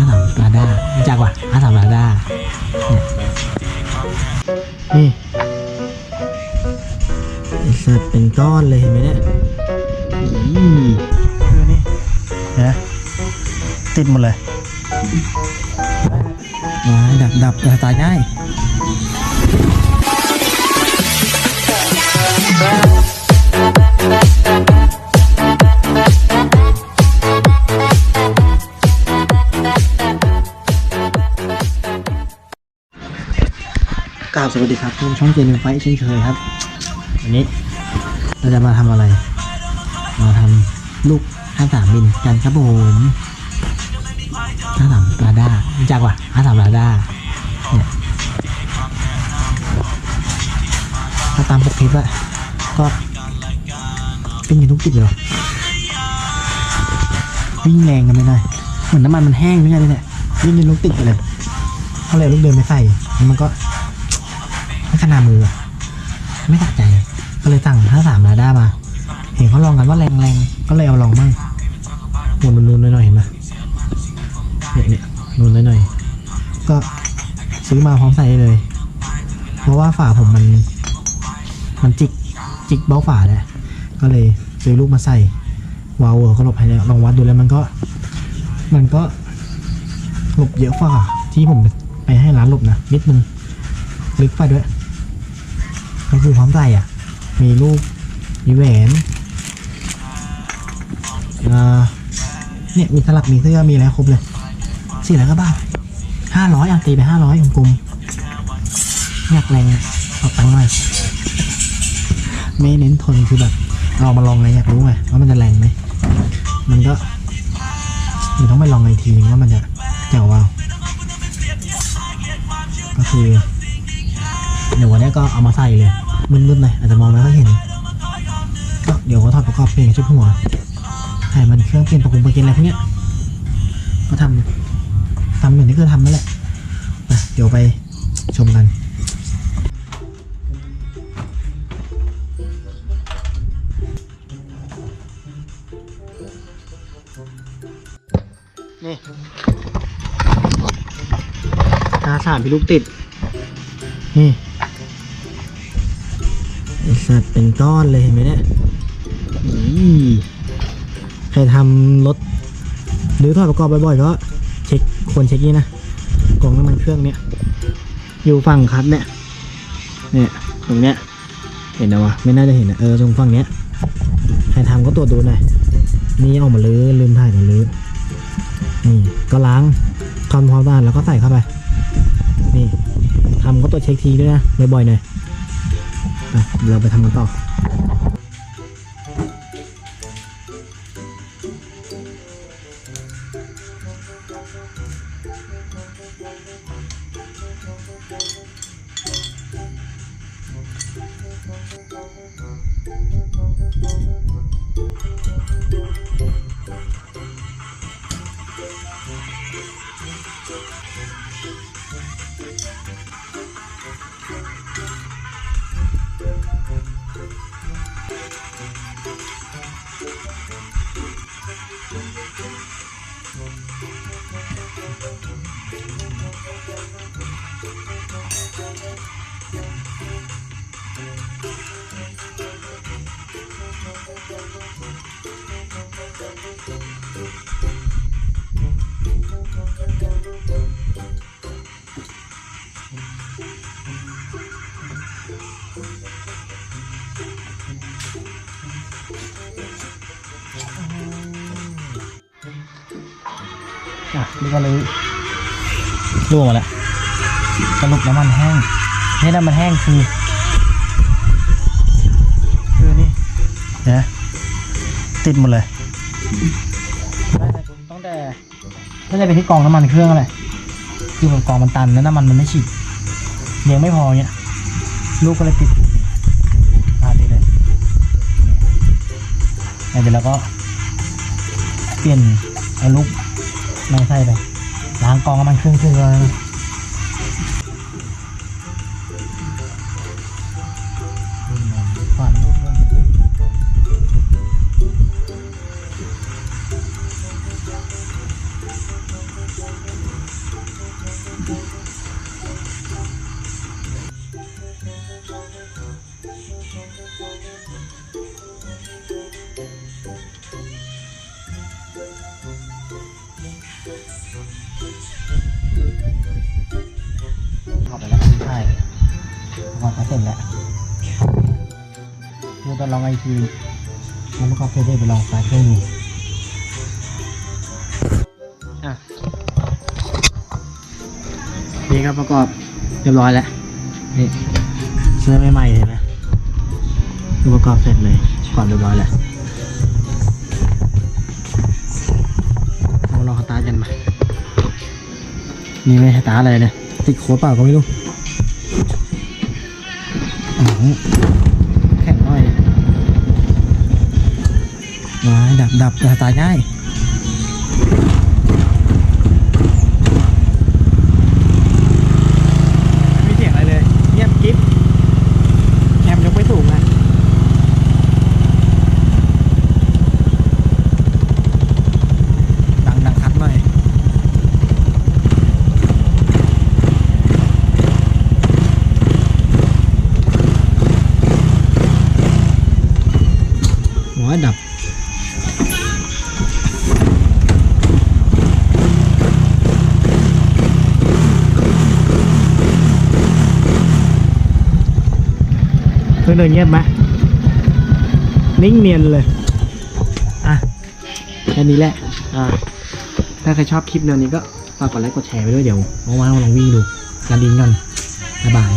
ห้าสามลาด้ารู้จักว่ะห้าสามลาด้าเนี่ยนี่ไอสัตว์เป็นก้อนเลยเห็นไหมเนี่ยอีดูนี่เห็นไหมติดหมดเลยมาดับดับตายง่ายก ราบสวัสดีครับผมช่องเจนไฟเช่นเคยครับ วันนี้เราจะมาทำอะไร มาทำลูกห้าสามมิลกันครับผมห้าสามลาด้าจักว่ะห้าสามลาด้าเนี่ยถ้าตามปกคลิปอะก็เป็นอยู่ทุกจุดเลยว่ะวิ่งแรงกันไม่ได้เหมือนน้ำมันมันแห้งหรือไงเนี่ยวิ่งจนลูกติดไปเลยเขาเลยลูกเดินไปใส่มันก็ ขนาดมือไม่ตัดใจ ก็เลยสั่งห้าสามลาด้ามา เห็นเขาลองกันว่าแรงๆก็เลยเอาลองบ้างหมุนนูนหน่อยๆเห็นไหมเนี่ยเนี่ยนูนหน่อยๆก็ซื้อมาพร้อมใส่เลย เพราะว่าฝาผมมัน มันจิกจิกเบ้าฝาแหละก็เลยซื้อลูกมาใส่วาล์วก็หลบให้แล้วลองวัดดูแล้วมันก็ มันก็หลบเยอะฝ่าที่ผมไปให้ร้านหลบนะนิดนึงลึกไปด้วย ก็คือพร้อมใส่อะ มีลูก มีแหวนอ่าเนี่ยมีสลักมีเสื้อมีอะไรครบเลยสี่ร้อยก็บาห้าร้อยอะตีไปห้าร้อยกลมอยากแรงเอาตังค์หน่อยไม่เน้นทนคือแบบเรามาลองไงอยากรู้ไงว่ามันจะแรงไหมมันก็มันต้องไปลองอีกทีนึงว่ามันจะเจ๋วว่าก็คือเดี๋ยววันนี้ก็เอามาใส่เลย มืดๆหน่อยอาจจะมองไม่ค่อยเห็น ก็เดี๋ยวก็ถอดประกอบเปลี่ยนชุดหัวถ่ายมันเครื่องเปลี่ยนประกุมประกินอะไรพวกเนี้ยก็ทำทำอย่างที่เคยทำนั่นแหละนะเดี๋ยวไปชมกันนี่ตาสามพี่ลูกติด นี่ไอ สัตว์เป็นก้อนเลยเห็นไหมเนี่ยอีใครทำรถหรือถอดประกอบบ่อยๆก็เช็คควรเช็คนี่นะกล่องน้ำมันเครื่องเนี่ย อยู่ฝั่งคัดเนี่ย เนี่ยตรงเนี้ย เห็นนะวะไม่น่าจะเห็นนะเออตรงฝั่งเนี้ยใครทำก็ตรวจดูหน่อยนี่ออกมาเลยลืมถ่ายมาเลยนี่ก็ล้างทำความสะอาดแล้วก็ใส่เข้าไป นี่ทำก็ตัวจเช็คทีด้วยนะบ่อยๆหน่อยอะ เดี๋ยวเราไปทำกันต่อ อะนี่ก็เลยรั่วมาแล้วสรุปน้ำมันแห้งนี่น้ำมันแห้งคือ คือนี่เนไหมติดหมดเลยตั้งแต่ตั้งแต่ไปที่กองน้ำมันเครื่องอะไรคือมันกองมันตันแล้วน้ำมันมันไม่ฉีดยังไม่พอเนี่ยลูกก็เลยติดพาดีเลยเดี๋ยวเราก็เปลี่ยนเอาลูก ไม่ใส่ไปล้างกองน้ำมันเครื่องเครื่อ เสร็จแล้วเราจะลองไอทีแล้วกอเสร็จได้ไปลองสายเครื่องดูอะนี่ครับประกอบเรียบร้อยแล้ว นี่เสื้อใหม่ๆเห็นไหมดูประกอบเสร็จเลยก่อนเรียบร้อยแล้วเราลองสตาร์ทกันมา นี่ไม่สตาร์ทอะไรเนี่ยติดโค้ดเปล่าก็ไม่รู้ แข็งหน่อยมาดับดับแต่ตายง่ายไม่มีเสียงอะไรเลย เงียบกิ๊บแคมยกไม่สูงนะดังดังคัดหน่อย หัวดับ เครื่งเดินเงียบไหมนิ่งเนียนเลย อะ แค่นี้แหละ อ่า ถ้าใครชอบคลิปแนวนี้ก็ฝากกดไลค์กดแชร์ไปด้วยเดี๋ยวว่างๆมาลองวิ่งดูการดินกันบ๊ายบาย